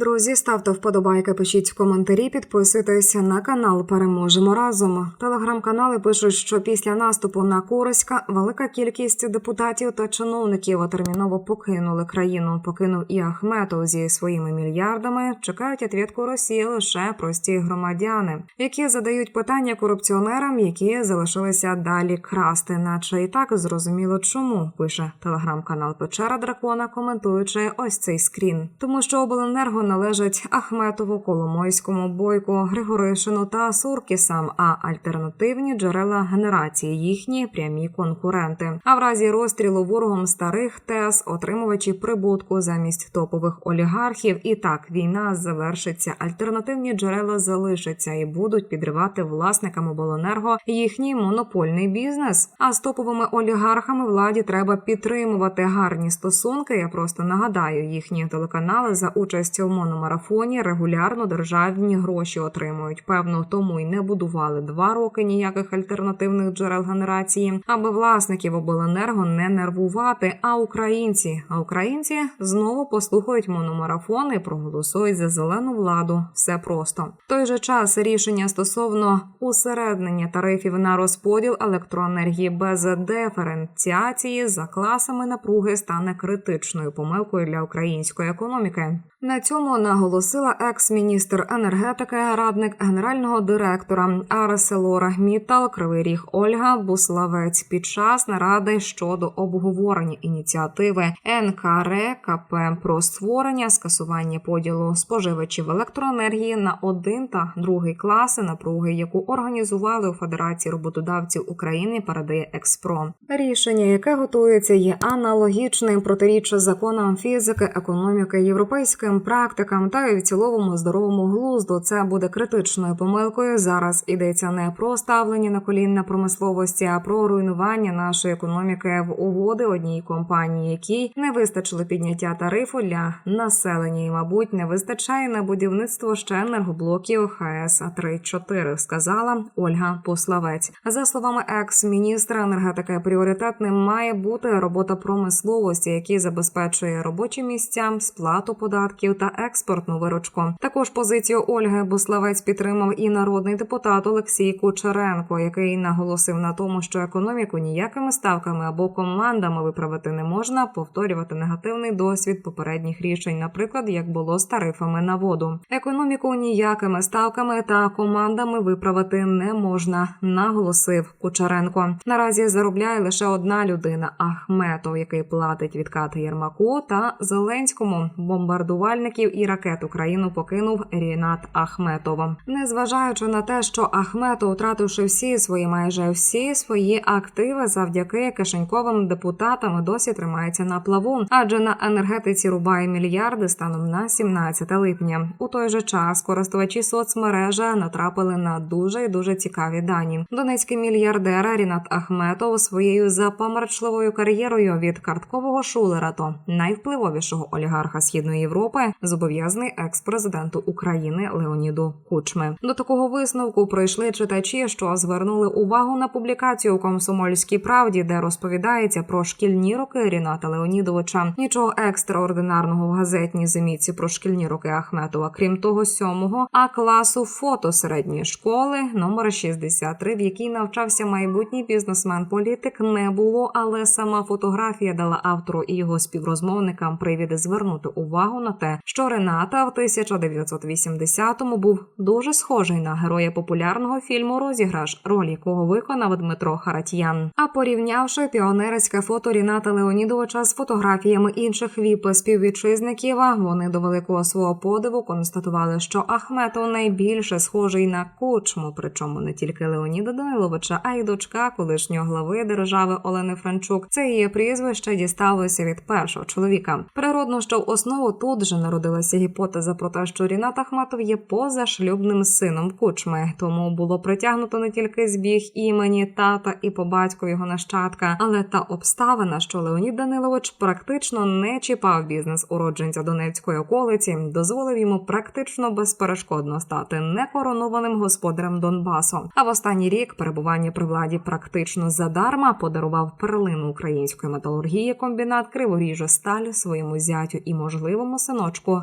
Друзі, ставте вподобайки, пишіть коментарі, підписуйтесь на канал. Переможемо разом. Телеграм-канали пишуть, що після наступу на Курська велика кількість депутатів та чиновників терміново покинули країну. Покинув і Ахметов зі своїми мільярдами. Чекають відвідку Росії лише прості громадяни, які задають питання корупціонерам, які залишилися далі красти, наче і так зрозуміло, чому пише телеграм-канал Печера Дракона, коментуючи ось цей скрін, тому що обленерго належать Ахметову, Коломойському, Бойку, Григоришину та Суркісам, а альтернативні джерела генерації їхні прямі конкуренти. А в разі розстрілу ворогом старих ТЕС отримувачі прибутку замість топових олігархів. І так війна завершиться. Альтернативні джерела залишаться і будуть підривати власникам обленерго їхній монопольний бізнес. А з топовими олігархами владі треба підтримувати гарні стосунки. Я просто нагадаю, їхні телеканали за участю в мономарафоні регулярно державні гроші отримують. Певно, тому й не будували два роки ніяких альтернативних джерел генерації, аби власників обленерго не нервувати. А українці, а українці знову послухають мономарафон і проголосують за зелену владу. Все просто в той же час рішення стосовно усереднення тарифів на розподіл електроенергії без диференціації за класами напруги стане критичною помилкою для української економіки. На цьому наголосила екс-міністр енергетики, радник генерального директора Арселора Мітал Кривий Ріг Ольга Буславець під час наради щодо обговорення ініціативи НКРКП про створення скасування поділу споживачів електроенергії на один та другий класи напруги, яку організували у Федерації роботодавців України. Передає Експро. Рішення, яке готується, є аналогічним протиріччя законам фізики, економіки, європейським практикам та й в цілому здоровому глузду. Це буде критичною помилкою. Зараз йдеться не про ставлення на колінна промисловості, а про руйнування нашої економіки в угоди одній компанії, якій не вистачило підняття тарифу для населення, і, мабуть, не вистачає на будівництво ще енергоблоків ХС 3-4, сказала Ольга Пославець. За словами екс-міністра енергетики, пріоритетним має бути робота промисловості, які забезпечує робочі місця, сплату податків та експортну виручку. Також позицію Ольги Буславець підтримав і народний депутат Олексій Кучеренко, який наголосив на тому, що економіку ніякими ставками або командами виправити не можна, повторювати негативний досвід попередніх рішень, наприклад, як було з тарифами на воду. Економіку ніякими ставками та командами виправити не можна, наголосив Кучеренко. Наразі заробляє лише одна людина Ахметов, який платить відкати Єрмаку та Зеленському. Бомбардувальників і ракет Україну покинув Рінат Ахметов. Незважаючи на те, що Ахметов, втративши всі свої майже всі свої активи, завдяки кишеньковим депутатам досі тримається на плаву, адже на енергетиці рубає мільярди станом на 17 липня. У той же час користувачі соцмережа натрапили на дуже і дуже цікаві дані. Донецький мільярдер Рінат Ахметов своєю запамарчливою кар'єрою від карткового шулера до найвпливовішого олігарха східної Європи зобов'язаний екс-президенту України Леоніду Кучми. До такого висновку прийшли читачі, що звернули увагу на публікацію у комсомольській правді, де розповідається про шкільні роки Ріната Леонідовича. Нічого екстраординарного в газетній замітці про шкільні роки Ахметова, крім того, сьомого а класу фото середньої школи номер 63, в якій навчався майбутній бізнесмен-політик, не було, але сама фотографія дала автору і його співрозмовникам привід звернути увагу на те, що Рената в 1980-му був дуже схожий на героя популярного фільму Розіграш, роль якого виконав Дмитро Харатьян. А порівнявши піонерське фото Ріната Леонідовича з фотографіями інших віп співвітчизників, вони до великого свого подиву констатували, що Ахметов найбільше схожий на кучму, причому не тільки Леоніда Даниловича, а й дочка колишнього глави держави Олени Франчук. Це її прізвище дісталося від першого чоловіка. Природно, що в основу тут же народилася гіпотеза про те, що Рінат Ахматов є позашлюбним сином кучми, тому було притягнуто не тільки збіг імені тата і по батьку його нащадка, але та обставина, що Леонід Данилович практично не чіпав бізнес уродженця Донецької околиці, дозволив йому практично безперешкодно стати некоронованим господарем Донбасу. А в останній рік перебування при владі практично задарма подарував перлину української металургії комбінат Криворіжа сталь своєму зятю і можливому синочку